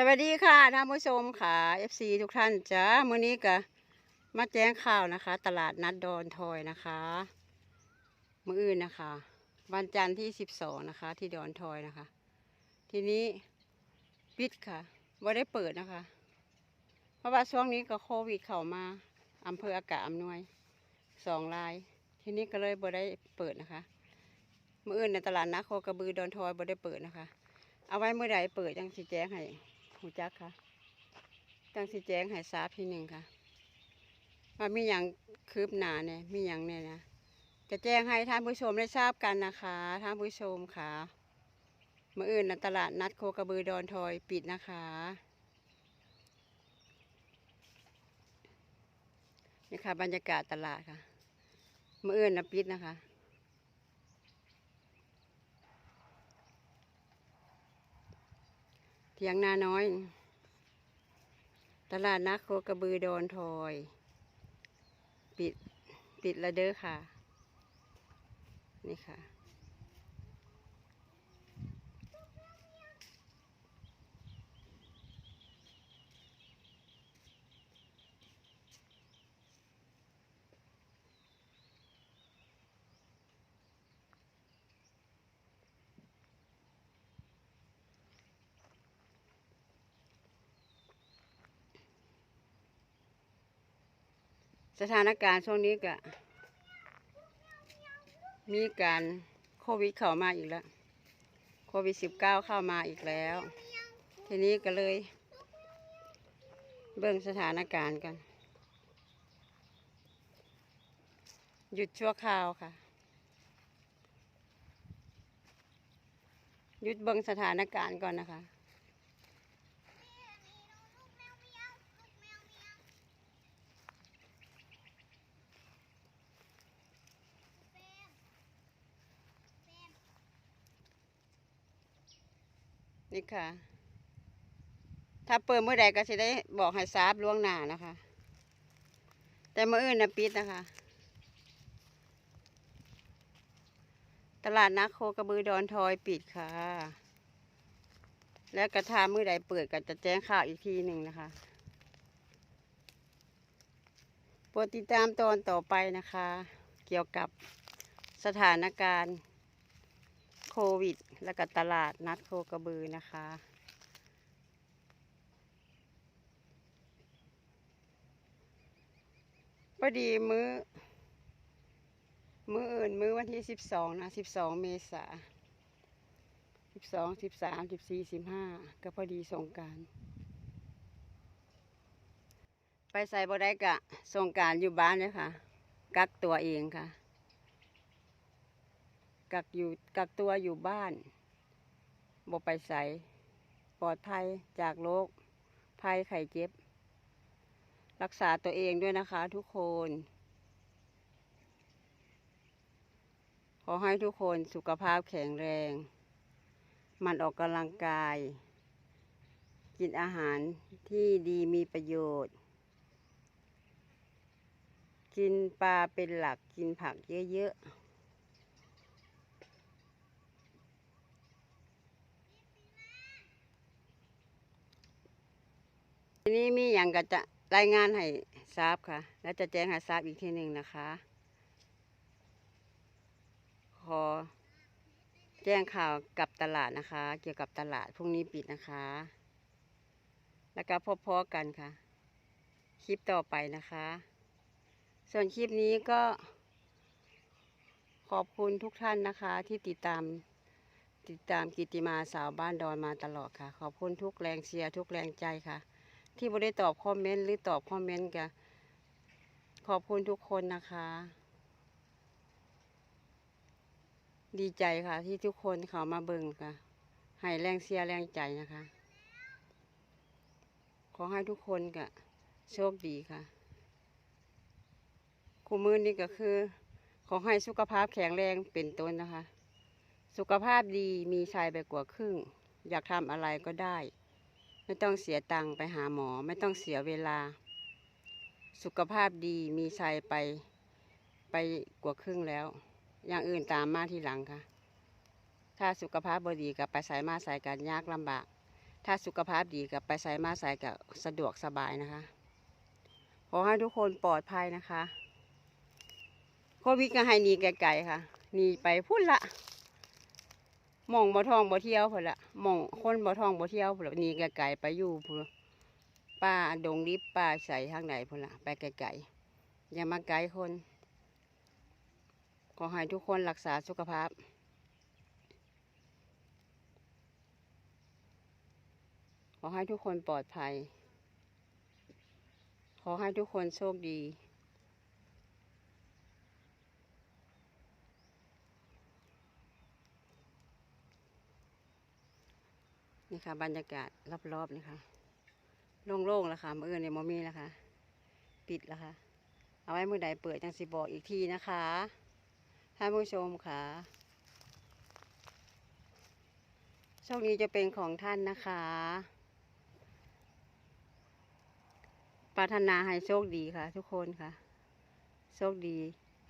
สวัสดีค่ะท่านผู้ชมค่ะ FC ทุกท่านจ้ามื้อนี้ก็มาแจ้งข่าวนะคะ ตลาดนัดดอนทอยนะคะ มื้ออื่นนะคะ วันจันทร์ที่12นะคะ ที่ดอนทอยนะคะ ทีนี้ปิดค่ะบ่ได้เปิดนะคะ เพราะว่าช่วงนี้ก็โควิดเข้ามาอำเภออากาศอำนวยสองราย ทีนี้ก็เลยบ่ได้เปิดนะคะ มื้ออื่นในตลาดนัดโคกระบือดอนทอยบ่ได้เปิดนะคะ เอาไว้เมื่อใดเปิดจังสิแจ้งให้ หูจักค่ะจังสิแจ้งให้ทราบทีหนึ่งค่ะ ว่ามีอย่างคืบหน้าเนี่ยมีอย่างเนี่ยนะจะแจ้งให้ท่านผู้ชมได้ทราบกันนะคะท่านผู้ชมค่ะเมื่ออื่นนตลาดนัดโคกระบือดอนทอยปิดนะคะนี่ค่ะบรรยากาศตลาดค่ะเมื่ออื่นนะปิดนะคะ เถียงนาน้อย ตลาดนักโคกระบือโดนทอย ปิดปิดละเด้อค่ะ นี่ค่ะ สถานการณ์ช่วงนี้ก็มีการโควิดเข้ามาอีกแล้ว โควิดสิบเก้าเข้ามาอีกแล้ว ทีนี้ก็เลย เบิ่งสถานการณ์กัน หยุดชั่วคราวค่ะ หยุดเบิ่งสถานการณ์ก่อนนะคะ นี่ค่ะ ถ้าเปิดเมื่อใดก็จะได้บอกให้ทราบล่วงหน้านะคะ แต่เมื่ออื่นนะปิดนะคะ ตลาดนักโคกระบือดอนทอยปิดค่ะ แล้วกระทาเมื่อใดเปิดก็จะแจ้งข่าวอีกทีหนึ่งนะคะโปรดติดตามตอนต่อไปนะคะ เกี่ยวกับสถานการณ์ โควิด แล้วก็ตลาดนัดโคกระบือนะคะ พอดีมื้อ มื้ออื่น มื้อวันที่สิบสองนะสิบสองเมษาสิบสองสิบสามสิบสี่สิบห้าก็พอดีสงการ ไปใส่บ่ได้กะสงการอยู่บ้านเลยค่ะ กักตัวเองค่ะ กักอยู่กักตัวอยู่บ้านบ่ไปใส่ปลอดภัยจากโรคภัยไข้เจ็บ รักษาตัวเองด้วยนะคะทุกคน ขอให้ทุกคนสุขภาพแข็งแรง มันออกกำลังกาย กินอาหารที่ดีมีประโยชน์ กินปลาเป็นหลักกินผักเยอะๆ ทีนี้มีอย่างก็จะรายงานให้ทราบค่ะ แล้วจะแจ้งให้ทราบอีกทีหนึ่งนะคะ ขอแจ้งข่าวกับตลาดนะคะ เกี่ยวกับตลาดพรุ่งนี้ปิดนะคะ แล้วก็พบพอกันค่ะ คลิปต่อไปนะคะ ส่วนคลิปนี้ก็ ขอบคุณทุกท่านนะคะ ที่ติดตามติดตามกิติมาสาวบ้านดอนมาตลอดค่ะ ขอบคุณทุกแรงเชียร์ทุกแรงใจค่ะ ที่บ่ได้ตอบคอมเมนต์หรือตอบคอมเมนต์กันขอบคุณทุกคนนะคะ ดีใจค่ะ ที่ทุกคนเขามาเบิ่งค่ะให้แรงเชียแรงใจนะคะ ขอให้ทุกคนกะโชคดีค่ะคู่มือนี้ก็คือ ขอให้สุขภาพแข็งแรงเป็นต้นนะคะ สุขภาพดีมีชัยไปกว่าครึ่ง อยากทำอะไรก็ได้ ไม่ต้องเสียตังค์ไปหาหมอ ไม่ต้องเสียเวลา สุขภาพดีมีชัยไปไปกว่าครึ่งแล้ว อย่างอื่นตามมาทีหลังค่ะ ถ้าสุขภาพบดีกับไปสายมาสายการยากลำบาก ถ้าสุขภาพดีกับไปใส่มาใส่กับสะดวกสบายนะคะ ขอให้ทุกคนปลอดภัยนะคะ โควิดก็ให้หนีไกลๆค่ะหนีไปพุ่นละ มองบ่ทองบ่เที่ยวพุ่นละหมองคนบ่ทองบ่เที่ยวพุ่นละหนีไกลๆไปอยู่พุ่นป้าดงดิบป้าใส่ทางไหนพุ่นละไปไกลๆอย่ามาไกลคน ขอให้ทุกคนรักษาสุขภาพขอให้ทุกคนปลอดภัย ขอให้ทุกคนโชคดี นี่ค่ะ บรรยากาศรอบๆนี่ค่ะโล่งๆแล้วค่ะมืออื่นในมอมีแล้วค่ะ ปิดแล้วค่ะ เอาไว้มือใดเปิดจังสิบอกอีกทีนะคะท่านผู้ชมค่ะโชคดีจะเป็นของท่านนะคะปรารถนาให้โชคดีค่ะ ทุกคนค่ะ โชคดี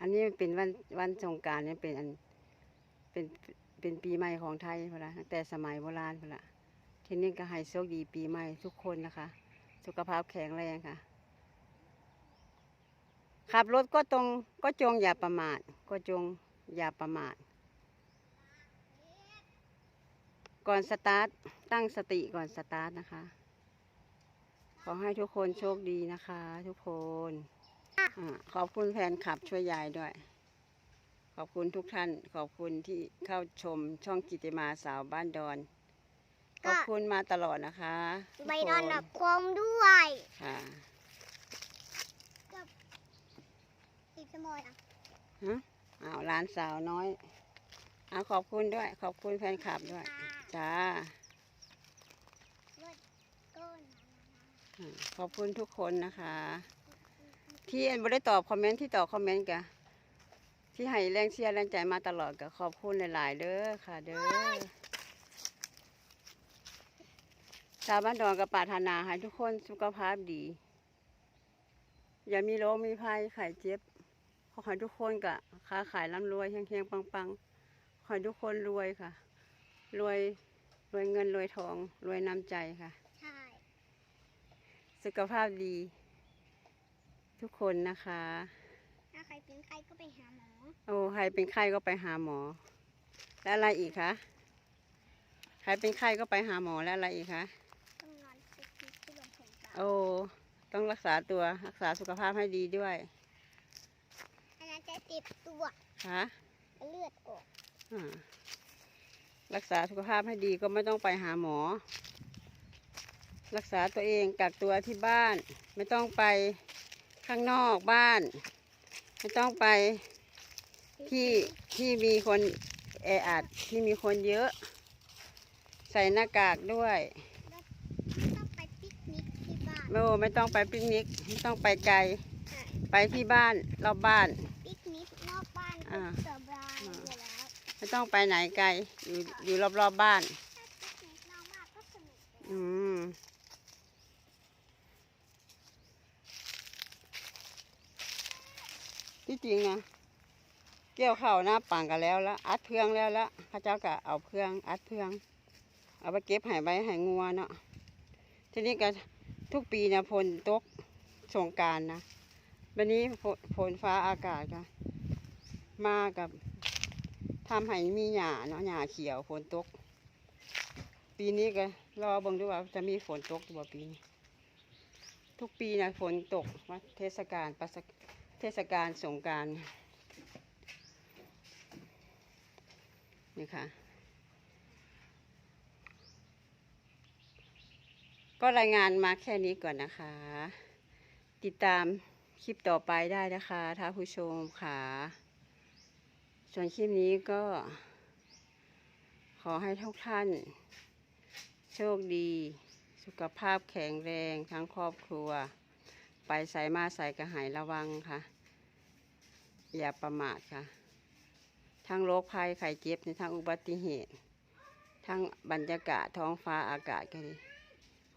อันนี้เป็นวันวันสงการเนี่ยเป็นอันเป็นเป็นปีใหม่ของไทยพละตั้งแต่สมัยโบราณพนละ ทีนี้ก็ให้โชคดีปีใหม่ทุกคนนะคะ สุขภาพแข็งแรงค่ะ ขับรถก็ตรงก็จงอย่าประมาท ก็จงอย่าประมาท ก่อนสตาร์ทตั้งสติก่อนสตาร์ทนะคะ ขอให้ทุกคนโชคดีนะคะ ทุกคนอขอบคุณแฟนคลับช่วยยายด้วย ขอบคุณทุกท่าน ขอบคุณที่เข้าชมช่องกิติมาสาวบ้านดอน ขอบคุณมาตลอดนะคะทุกใบคนดอนหนักความด้วยค่ะอีกสมอยอะอ้าวหลานสาวน้อยเอาขอบคุณด้วย ขอบคุณแฟนคลับด้วย จ้าก้นอืมขอบคุณทุกคนนะคะ ที่อันบ่ได้ตอบคอมเมนต์ที่ตอบคอมเมนต์กะที่ให้แรงเชียร์แรงใจมาตลอดก็ขอบคุณหลาย ๆ เด้อค่ะ เด้อ ชาวบ้านดอนกับปรารถนาให้ทุกคนสุขภาพดี อย่ามีโรคมีภัยไข้เจ็บขอให้ทุกคนกะค้าขายร่ำรวยเฮงๆปังๆขอให้ทุกคนรวยค่ะ รวยรวยเงินรวยทอง รวยน้ำใจค่ะ ใช่ สุขภาพดี ทุกคนนะคะ ถ้าใครเป็นไข้ก็ไปหาหมอ โอ้ใครเป็นไข้ก็ไปหาหมอ แล้วอะไรอีกคะใครเป็นไข้ก็ไปหาหมอแล้วอะไรอีกคะ โอ้ต้องรักษาตัวรักษาสุขภาพให้ดีด้วยอันนั้นจะติดตัวคะเลือดออกอ่ารักษาสุขภาพให้ดีก็ไม่ต้องไปหาหมอ รักษาตัวเองกักตัวที่บ้าน ไม่ต้องไปข้างนอกบ้าน ไม่ต้องไปที่ที่มีคนแออัดที่มีคนเยอะ ใส่หน้ากากด้วย ต้องไปปิกนิกที่บ้าน โอ้ไม่ต้องไปปิกนิกไม่ต้องไปไกลใช่ไปที่บ้านรอบบ้าน ปิกนิกนอกบ้านอ่าก็สบายอยู่แล้วไม่ต้องไปไหนไกล อยู่อยู่รอบรอบๆบ้าน ถ้าปิกนิกนอกบ้านก็สนุกเลยอืมที่จริงนะเกี่ยวข้าวหน้าปังกันแล้วละอัดเพืองแล้วละพระเจ้าก็เอาเพือง อัดเพือง เอาไปเก็บใหายใบหายงัวเนาะทีนี้ก็ ทุกปีเนี่ยฝนตกสงการนะวันนี้ฝนฟ้าอากาศก็มากับทำให้มีหญ้าเนาะหญ้าเขียวฝนตก ปีนี้ก็รอบิ่งดูว่าจะมีฝนตกหรือเปล่าปีนี้ทุกปีนะฝนตกว่าเทศกาลประสเทศกาลสงการนี่ค่ะ ก็รายงานมาแค่นี้ก่อนนะคะ ติดตามคลิปต่อไปได้นะคะท่านผู้ชมค่ะ ส่วนคลิปนี้ก็ ขอให้ทุกท่าน โชคดี สุขภาพแข็งแรงทั้งครอบครัว ไปใส่มาใส่กระหายระวังค่ะ อย่าประมาทค่ะ ทั้งโรคภัยไข้เจ็บในทั้งอุบัติเหตุ ทั้งบรรยากาศท้องฟ้าอากาศก็ดี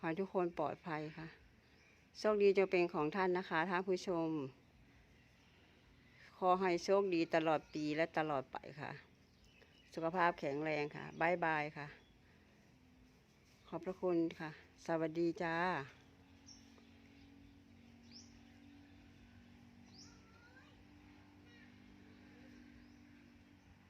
ขอให้ทุกคนปลอดภัยค่ะ โชคดีจะเป็นของท่านนะคะท่านผู้ชม ขอให้โชคดีตลอดปีและตลอดไปค่ะ สุขภาพแข็งแรงค่ะบายบายค่ะ ขอบพระคุณค่ะ สวัสดีจ้า